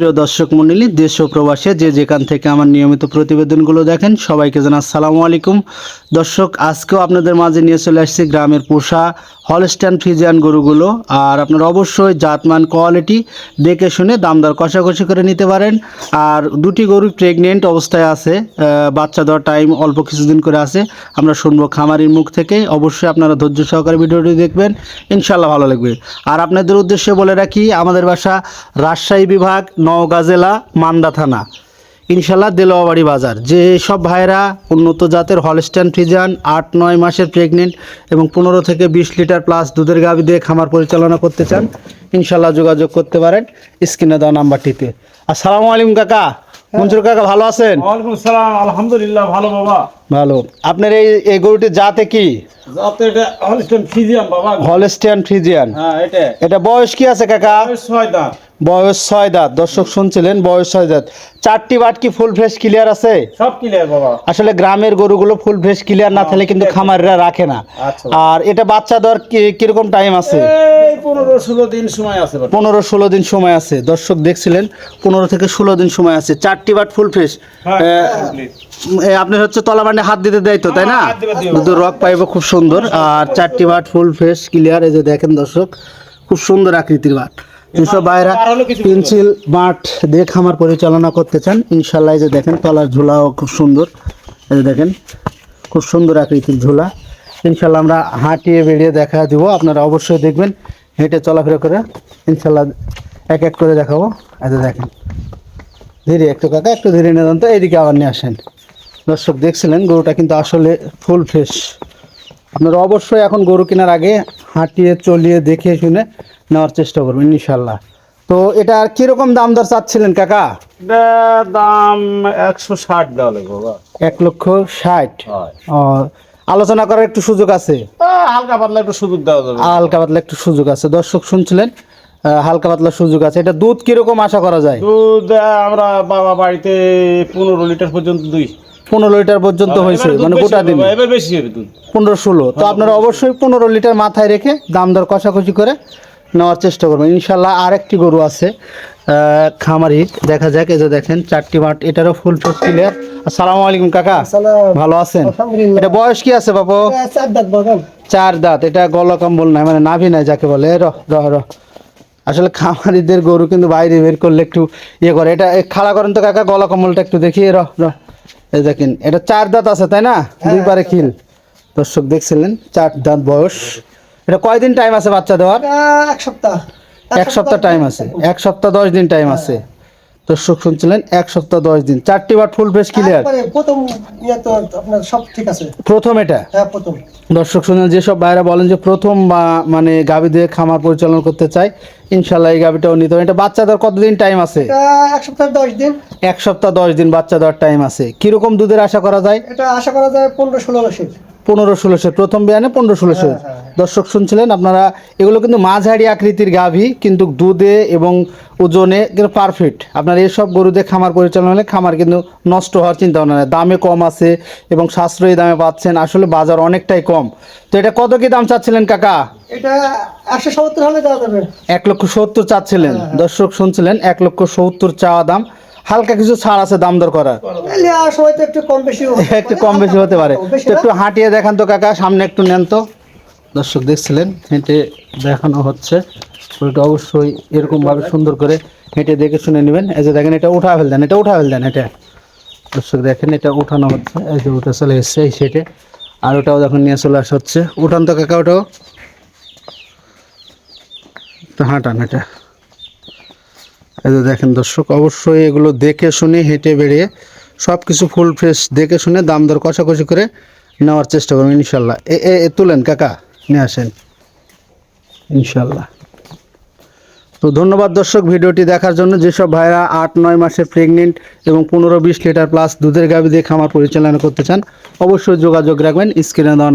প্রিয় দর্শক মন্ডলী, দেশ ও প্রবাসে যে যেখান থেকে আমার নিয়মিত প্রতিবেদনগুলো দেখেন, সবাইকে জানা আসসালামু আলাইকুম। দর্শক, আজকেও আপনাদের মাঝে নিয়ে চলে আসছি গ্রামের পোষা হলস্ট্যান্ড ফ্রিজিয়ান গরুগুলো। আর আপনারা অবশ্যই জাতমান কোয়ালিটি দেখে শুনে দাম দর কষাকষি করে নিতে পারেন। আর দুটি গরু প্রেগনেন্ট অবস্থায় আছে বাচ্চা দেওয়ার টাইম অল্প কিছুদিন করে আছে। আমরা শুনব খামারির মুখ থেকে। অবশ্যই আপনারা ধৈর্য সহকারে ভিডিওটি দেখবেন ইনশাল্লাহ ভালো লাগবে। আর আপনাদের উদ্দেশ্যে বলে রাখি, আমাদের বাসা রাজশাহী বিভাগ নওগাঁ জেলা মান্দা থানা। ইনশাল্লাহ দেলোয়াবাড়ি বাজার। যে সব ভাইরা উন্নত জাতের হলস্টাইন ফ্রিজান আট নয় মাসের প্রেগনেন্ট এবং পনেরো থেকে বিশ লিটার প্লাস দুধের গাভি দিয়ে খামার পরিচালনা করতে চান ইনশাল্লাহ যোগাযোগ করতে পারেন স্ক্রিনে দেওয়া নাম্বারটিতে। আসসালামু আলাইকুম কাকা। মঞ্জুর কাকা ভালো আছেন? সালাম আলহামদুলিল্লাহ ভালো বাবা। ভালো। আপনার এই এই গরুটির জাতে কি? যাতে এটা বাবা। হলস্টিয়ান ফ্রিজিয়ান হ্যাঁ এটা। এটা বয়স কি আছে কাকা? ছয় দাঁত। বয়স ছয় দাঁত। দর্শক শুনছিলেন বয়স ছয় দাঁত। চারটি বাট কি ফুল ফ্রেশ ক্লিয়ার আছে? সব ক্লিয়ার বাবা। আসলে গ্রামের গরুগুলো ফুল ফ্রেশ ক্লিয়ার না থাকলে কিন্তু খামারিরা রাখে না। আচ্ছা। আর এটা বাচ্চা দেওয়ার কি- কীরকম টাইম আছে? এই পনেরো ষোলো দিন সময় আছে। পনেরো ষোলো দিন সময় আছে। দর্শক দেখছিলেন পনেরো থেকে ষোলো দিন সময় আছে। চারটি বাট ফুল ফ্রেশ হ্যাঁ, আপনি হচ্ছে তলা বান্ডে হাত দিতে দেয় তো তাই না? হ্যাঁ। দুধ রক পাইব খুব সুন্দর। আর চারটি বাট ফুল ফ্রেশ ক্লিয়ার এই যে দেখেন দর্শক খুব সুন্দর আকৃতির বাট। যেসব কিছু পেন্সিল বাট দিয়ে খামার পরিচালনা করতে চান। ইনশাল্লাহ এই যে দেখেন তলার ঝোলাও খুব সুন্দর। এই দেখেন খুব সুন্দর আকৃতির ঝোলা। ইনশাল্লাহ আমরা হাঁটিয়ে বেরিয়ে দেখা দিব। আপনারা অবশ্যই দেখবেন হেঁটে চলাফেরা করে ইনশাল্লাহ এক এক করে দেখাবো। যে দেখেন ধীরে একটু কাকা একটু ধীরে নিয়ে তো এইদিকে আবার নিয়ে আসেন। দর্শক দেখছিলেন গরুটা কিন্তু আসলে ফুল ফ্রেশ। আপনারা অবশ্যই এখন গরু কেনার আগে হাঁটিয়ে চলিয়ে দেখে শুনে নেওয়ার চেষ্টা করবেন ইনশাল্লাহ। তো এটা আর কীরকম দাম দর চাচ্ছিলেন কাকা? দাম একশো ষাট দেওয়া লাগবে এক লক্ষ ষাট? আলোচনা করার একটু সুযোগ আছে? হালকা পাতলা একটু সুযোগ দেওয়া যাবে। হালকা পাতলা একটু সুযোগ আছে। দর্শক শুনছিলেন হালকা পাতলা সুযোগ আছে। এটা দুধ কীরকম আশা করা যায়? দুধ আমরা বাবা বাড়িতে পনেরো লিটার পর্যন্ত দুই। পনেরো লিটার পর্যন্ত হয়েছে মানে গোটা দিন? এবার বেশি হবে দুধ। পনেরো ষোলো। তো আপনারা অবশ্যই পনেরো লিটার মাথায় রেখে দাম দর কষাকষি করে নেওয়ার চেষ্টা করবেন ইনশাল্লাহ আরেকটি গরু আছে খামারি। দেখা যাক এই যে দেখেন চারটি মাঠ এটারও ফুল ফেস ক্লিয়ার আসসালামু আলাইকুম কাকা। ভালো আছেন? এটা বয়স কি আছে বাবু চার দাঁত এটা গলা কম্বল নাই মানে নাভি নাই যাকে বলে। র র আসলে খামারিদের গরু কিন্তু বাইরে বের করলে একটু ইয়ে করে। এটা খাড়া করেন তো কাকা গলা কম্বলটা একটু দেখি। র এই দেখেন এটা চার দাঁত আছে তাই না? দুই পারে খিল। দর্শক দেখছিলেন চার দাঁত বয়স। এটা কয়দিন টাইম আছে বাচ্চা দেওয়ার? এক সপ্তাহ। এক সপ্তাহ টাইম আছে। এক সপ্তাহ দশ দিন টাইম আছে। দর্শক শুনছিলেন এক সপ্তাহ দশ দিন। চারটি বার ফুল ফেস ক্লিয়ার প্রথম ইয়ে আপনার সব ঠিক আছে। প্রথম এটা? হ্যাঁ প্রথম। দর্শক শুনে যেসব ভাইরা বলেন যে প্রথম বা মানে গাভী দিয়ে খামার পরিচালনা করতে চাই ইনশাল্লাহ এই গাভীটাও নিতে হবে। এটা দেওয়ার কতদিন টাইম আছে? এক সপ্তাহ দশ দিন। এক সপ্তাহ দশ দিন বাচ্চা দেওয়ার টাইম আছে। কীরকম দুধের আশা করা যায়? এটা আশা করা যায় পনেরো ষোলো মাসের। পনেরো ষোলোশো প্রথম বিয়ানে পনেরো ষোলোশো হ্যাঁ, হ্যাঁ, দর্শক শুনছিলেন আপনারা এগুলো কিন্তু মাঝারি আকৃতির গাভী কিন্তু দুধে এবং ওজনে কিন্তু পারফেক্ট আপনার এইসব গরুতে খামার পরিচালনা হলে খামার কিন্তু নষ্ট হওয়ার চিন্তা ভাবনা নেই। দামে কম আছে এবং সাশ্রয়ী দামে পাচ্ছেন আসলে বাজার অনেকটাই কম। তো এটা কত কি দাম চাচ্ছিলেন কাকা? এটা একশো সত্তর হলে দেওয়া যাবে। এক লক্ষ সত্তর চাচ্ছিলেন। দর্শক শুনছিলেন এক লক্ষ সত্তর চাওয়া দাম। হালকা কিছু ছাড় আছে দাম দর করার। তো একটু কম বেশি হতে একটু পারে। কম বেশি হতে পারে। বেশি তো না? একটু হাঁটিয়ে দেখান তো কাকা সামনে একটু নেন তো। দর্শক দেখছিলেন হেঁটে দেখানো হচ্ছে। ওইটা অবশ্যই এরকম ভাবে সুন্দর করে হেঁটে দেখে শুনে নেবেন। এই যে দেখেন এটা উঠা ফেলতেন এটা উঠা ফেলতেন এটা। দর্শক দেখেন এটা উঠানো হচ্ছে। এই যে উঠে চলে এসছে এই সেটে। আর ওটাও যখন নিয়ে চলে আসা হচ্ছে। উঠান তো কাকা ওটাও। তো হাঁটান এটা। এই যে দেখেন দর্শক, অবশ্যই এগুলো দেখে শুনে হেঁটে বেরিয়ে সব কিছু ফুল ফ্রেশ দেখে শুনে দাম দর কষাকষি করে নেওয়ার চেষ্টা করবেন ইনশাল্লাহ। এ এ এ, তুলেন কাকা, নিয়ে আসেন। ইনশাল্লাহ। তো ধন্যবাদ দর্শক ভিডিওটি দেখার জন্য। যেসব ভাইরা আট, নয় মাসের প্রেগনেন্ট এবং পনেরো, বিশ লিটার প্লাস দুধের গাভি দিয়ে খামার পরিচালনা করতে চান, অবশ্যই যোগাযোগ রাখবেন। স্ক্রিনে দেওয়া